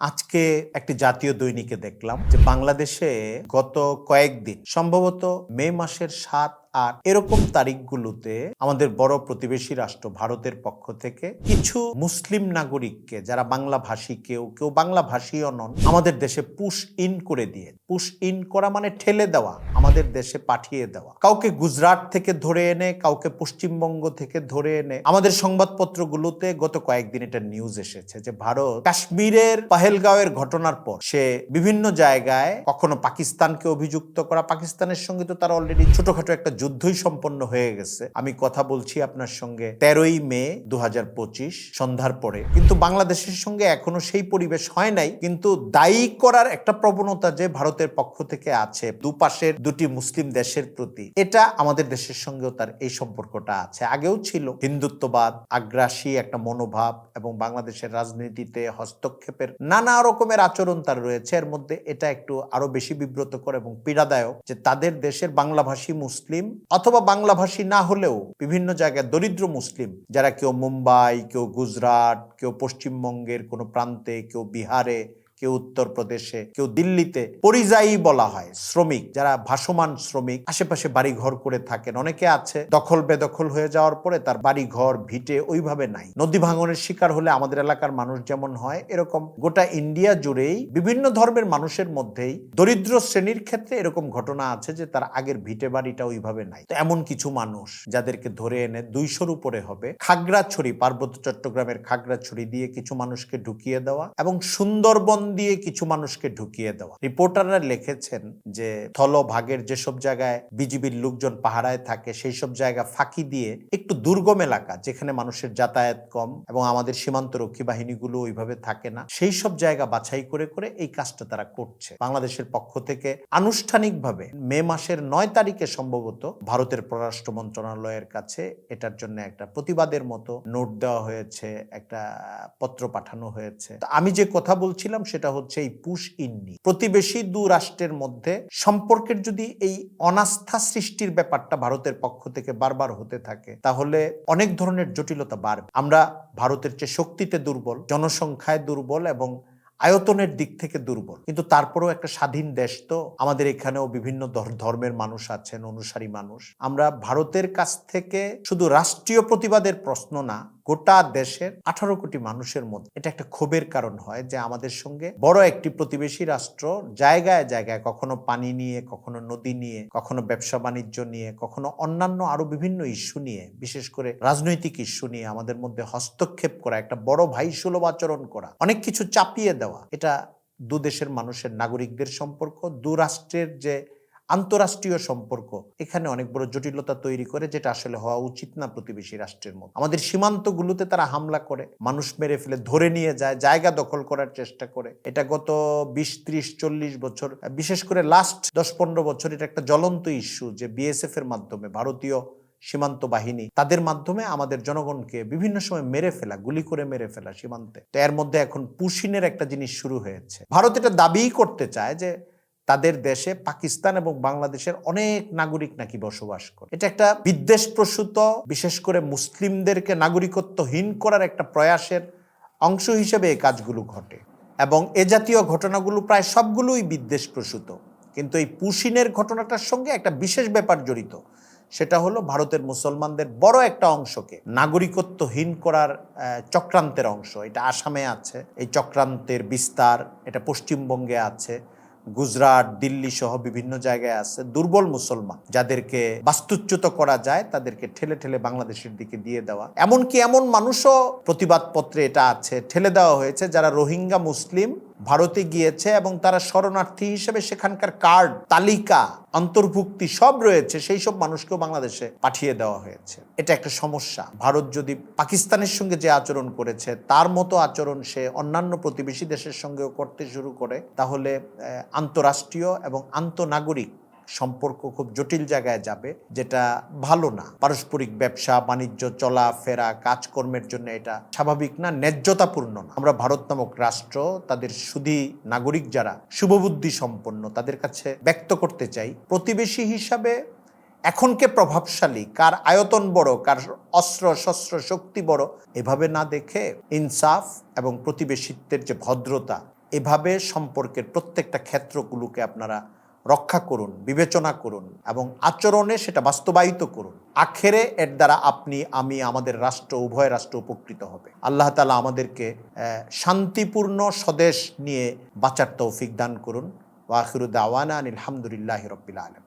আজকে একটি জাতীয় দৈনিকে দেখলাম যে বাংলাদেশে গত কয়েকদিন সম্ভবত মে মাসের সাত আট এরকম তারিখগুলোতে আমাদের বড় প্রতিবেশী রাষ্ট্র ভারতের পক্ষ থেকে কিছু মুসলিম নাগরিককে, যারা বাংলা ভাষী কেউ কেউ বাংলা ভাষীও নন, আমাদের দেশে পুশ ইন করে দিয়ে, পুশ ইন করা মানে ঠেলে দেওয়া, আমাদের দেশে পাঠিয়ে দেওয়া। কাউকে গুজরাট থেকে ধরে এনে, কাউকে পশ্চিমবঙ্গ থেকে ধরে এনে, আমাদের সংবাদপত্রগুলোতে গত কয়েকদিন এটা নিউজ এসেছে যে ভারত কাশ্মীরের পাহেলগাঁওয়ের ঘটনার পর সে বিভিন্ন জায়গায় কখনো পাকিস্তানকে অভিযুক্ত করা, পাকিস্তানের সঙ্গে তো তার অলরেডি ছোটখাটো একটা যুদ্ধই সম্পন্ন হয়ে গেছে। আমি কথা বলছি আপনার সঙ্গে তেরোই মে দু সন্ধ্যার পরে। কিন্তু বাংলাদেশের সঙ্গে এখনও সেই পরিবেশ হয় নাই। কিন্তু দায়ী করার একটা প্রবণতা যে ভারতের পক্ষ থেকে আছে, দুপাশের দুটি মুসলিম দেশের প্রতি, এটা আমাদের দেশের সঙ্গেও তার এই সম্পর্কটা আছে। আগেও ছিল হিন্দুত্ববাদ, আগ্রাসী একটা মনোভাব এবং বাংলাদেশের রাজনীতিতে হস্তক্ষেপের নানা রকমের আচরণ তার রয়েছে। এর মধ্যে এটা একটু আরও বেশি বিব্রতকর এবং পীড়াদায়ক যে তাদের দেশের বাংলাভাষী মুসলিম অথবা বাংলাভাষী না হলেও বিভিন্ন জায়গায় দরিদ্র মুসলিম, যারা কেউ মুম্বাই, কেউ গুজরাট, কেউ পশ্চিমবঙ্গের কোনো প্রান্তে, কেউ বিহারে কেউ উত্তরপ্রদেশে, কেউ দিল্লিতে, পরিযায়ী বলা হয়, শ্রমিক, যারা ভাসমান শ্রমিক, আশেপাশে বাড়ি ঘর করে থাকেন। অনেকে আছে দখল বেদখল হয়ে যাওয়ার পরে তার বাড়ি ঘর ভিটে ওইভাবে নাই। নদী ভাঙনের শিকার হলে আমাদের এলাকার মানুষ যেমন হয়, এরকম গোটা ইন্ডিয়া জুড়েই বিভিন্ন ধর্মের মানুষের মধ্যেই দরিদ্র শ্রেণির ক্ষেত্রে এরকম ঘটনা আছে যে তার আগের ভিটে বাড়িটা ওইভাবে নাই। তো এমন কিছু মানুষ যাদেরকে ধরে এনে দুইশোর উপরে হবে, খাগড়াছড়ি, পার্বত্য চট্টগ্রামের খাগড়াছড়ি দিয়ে কিছু মানুষকে ঢুকিয়ে দেওয়া এবং সুন্দরবন দিয়ে কিছু মানুষকে ঢুকিয়ে দেওয়া। রিপোর্টাররা লিখেছেন যে স্থলভাগের যেসব জায়গায় বিজিবির লোকজন পাহারায় থাকে সেই সব জায়গা ফাঁকি দিয়ে একটু দুর্গম এলাকা, যেখানে মানুষের যাতায়াত কম এবং আমাদের সীমান্ত রক্ষী বাহিনীগুলো ওইভাবে থাকে না সেই সব জায়গা বাছাই করে করে এই কাজটা তারা করছে। বাংলাদেশের পক্ষ থেকে আনুষ্ঠানিকভাবে মে মাসের নয় তারিখে সম্ভবত ভারতের পররাষ্ট্র মন্ত্রণালয়ের কাছে এটার জন্য একটা প্রতিবাদের মতো নোট দেওয়া হয়েছে, একটা পত্র পাঠানো হয়েছে। আমি যে কথা বলছিলাম সেটা হচ্ছে এই পুশ ইন্নি। প্রতিবেশী দু রাষ্ট্রের মধ্যে সম্পর্কের যদি এই অনাস্থা সৃষ্টির ব্যাপারটা ভারতের পক্ষ থেকে বারবার হতে থাকে, তাহলে অনেক ধরনের জটিলতা বাড়বে। আমরা ভারতের চেয়ে শক্তিতে দুর্বল, জনসংখ্যায় দুর্বল এবং আয়তনের দিক থেকে দুর্বল। কিন্তু তারপরেও একটা স্বাধীন দেশ তো, আমাদের এখানেও বিভিন্ন ধর- ধর্মের মানুষ আছেন, অনুসারী মানুষ। আমরা ভারতের কাছ থেকে শুধু রাষ্ট্রীয় প্রতিবাদের প্রশ্ন না গোটা দেশের আঠারো কোটি মানুষের মধ্যে এটা একটা ক্ষোভের কারণ হয় যে আমাদের সঙ্গে বড় একটি প্রতিবেশী রাষ্ট্র জায়গায় জায়গায় কখনো পানি নিয়ে, কখনো নদী নিয়ে, কখনো ব্যবসা বাণিজ্য নিয়ে, কখনো অন্যান্য আরও বিভিন্ন ইস্যু নিয়ে, বিশেষ করে রাজনৈতিক ইস্যু নিয়ে আমাদের মধ্যে হস্তক্ষেপ করা, একটা বড় ভাই সুলভ আচরণ করা, অনেক কিছু চাপিয়ে দেওয়া। এটা দু দেশের মানুষের, নাগরিকদের সম্পর্ক, দু রাষ্ট্রের যে আন্তরাষ্ট্রীয় সম্পর্ক। এখানে অনেক বড় জটিলতা তৈরি করে যেটা আসলে হওয়া উচিত না প্রতিবেশী রাষ্ট্রের মতো আমাদের সীমান্তগুলোতে তারা হামলা করে, মানুষ মেরে ফেলে, ধরে নিয়ে যায়, জায়গা দখল করার চেষ্টা করে। এটা গত বিশ, ত্রিশ, চল্লিশ বছর, বিশেষ করে লাস্ট দশ, পনেরো বছর এটা একটা জ্বলন্ত ইস্যু যে বিএসএফ এর মাধ্যমে, ভারতীয় সীমান্ত বাহিনী, তাদের মাধ্যমে আমাদের জনগণকে বিভিন্ন সময় মেরে ফেলা, গুলি করে মেরে ফেলা সীমান্তে। তো এর মধ্যে এখন পুশিনের একটা জিনিস শুরু হয়েছে। ভারত এটা দাবিই করতে চায় যে তাদের দেশে পাকিস্তান এবং বাংলাদেশের অনেক নাগরিক নাকি বসবাস করে। এটা একটা বিদ্বেষ প্রসূত বিশেষ করে মুসলিমদেরকে নাগরিকত্বহীন করার একটা প্রয়াসের অংশ হিসেবে এই কাজগুলো ঘটে। এবং এ জাতীয় ঘটনাগুলো প্রায় সবগুলোই বিদ্বেষ প্রসূত কিন্তু এই পুশিনের ঘটনাটার সঙ্গে একটা বিশেষ ব্যাপার জড়িত। সেটা হলো ভারতের মুসলমানদের বড় একটা অংশকে নাগরিকত্বহীন করার চক্রান্তের অংশ। এটা আসামে আছে, এই চক্রান্তের বিস্তার, এটা পশ্চিমবঙ্গে আছে। গুজরাট, দিল্লি সহ বিভিন্ন জায়গায় আছে দুর্বল মুসলমান। যাদেরকে বাস্তুচ্যুত করা যায়, তাদেরকে ঠেলে ঠেলে বাংলাদেশের দিকে দিয়ে দেওয়া। এমনকি এমন মানুষও প্রতিবাদপত্রে এটা আছে, ঠেলে দেওয়া হয়েছে, যারা রোহিঙ্গা, মুসলিম ভারতে গিয়েছে এবং তারা শরণার্থী হিসেবে সেখানকার কার্ড, তালিকা, অন্তর্ভুক্তি সব রয়েছে, সেই সব মানুষকেও বাংলাদেশে পাঠিয়ে দেওয়া হয়েছে। এটা একটা সমস্যা। ভারত যদি পাকিস্তানের সঙ্গে যে আচরণ করেছে, তার মতো আচরণ সে অন্যান্য প্রতিবেশী দেশের সঙ্গেও করতে শুরু করে, তাহলে আন্তরাষ্ট্রীয় এবং আন্তনাগরিক সম্পর্ক খুব জটিল জায়গায় যাবে, যেটা ভালো না। পারস্পরিক ব্যবসা, বাণিজ্য, চলাফেরা, কাজকর্মের জন্য এটা স্বাভাবিক না, ন্যায্যতাপূর্ণ না। আমরা ভারত নামক রাষ্ট্র, তাদের সুধী নাগরিক যারা, শুভবুদ্ধি সম্পন্ন, তাদের কাছে ব্যক্ত করতে চাই, প্রতিবেশী হিসাবে এখনকে প্রভাবশালী, কার আয়তন বড়, কার অস্ত্র, শস্ত্র, শক্তি বড়, এভাবে না দেখে ইনসাফ এবং প্রতিবেশিত্বের যে ভদ্রতা, এভাবে সম্পর্কের প্রত্যেকটা ক্ষেত্রগুলোকে আপনারা রক্ষা করুন, বিবেচনা করুন এবং আচরণে সেটা বাস্তবায়িত করুন। আখেরে এর দ্বারা আপনি, আমি, আমাদের রাষ্ট্র, উভয় রাষ্ট্র উপকৃত হবে। আল্লাহ তালা আমাদেরকে শান্তিপূর্ণ স্বদেশ নিয়ে বাঁচার তৌফিক দান করুন। ওয়াখিরুদ্দাওয়ানা হামদুলিল্লাহ রবিল আলম